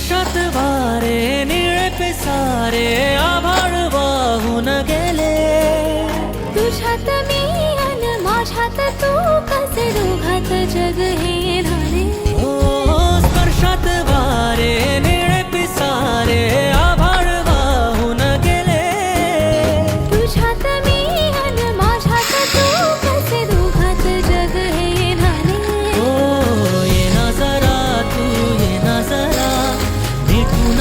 शतवारे निळे सारे आभाळ वाहून गेले. तुझ्यात मी आणि माझ्यात तू कसे दोघात जग हे.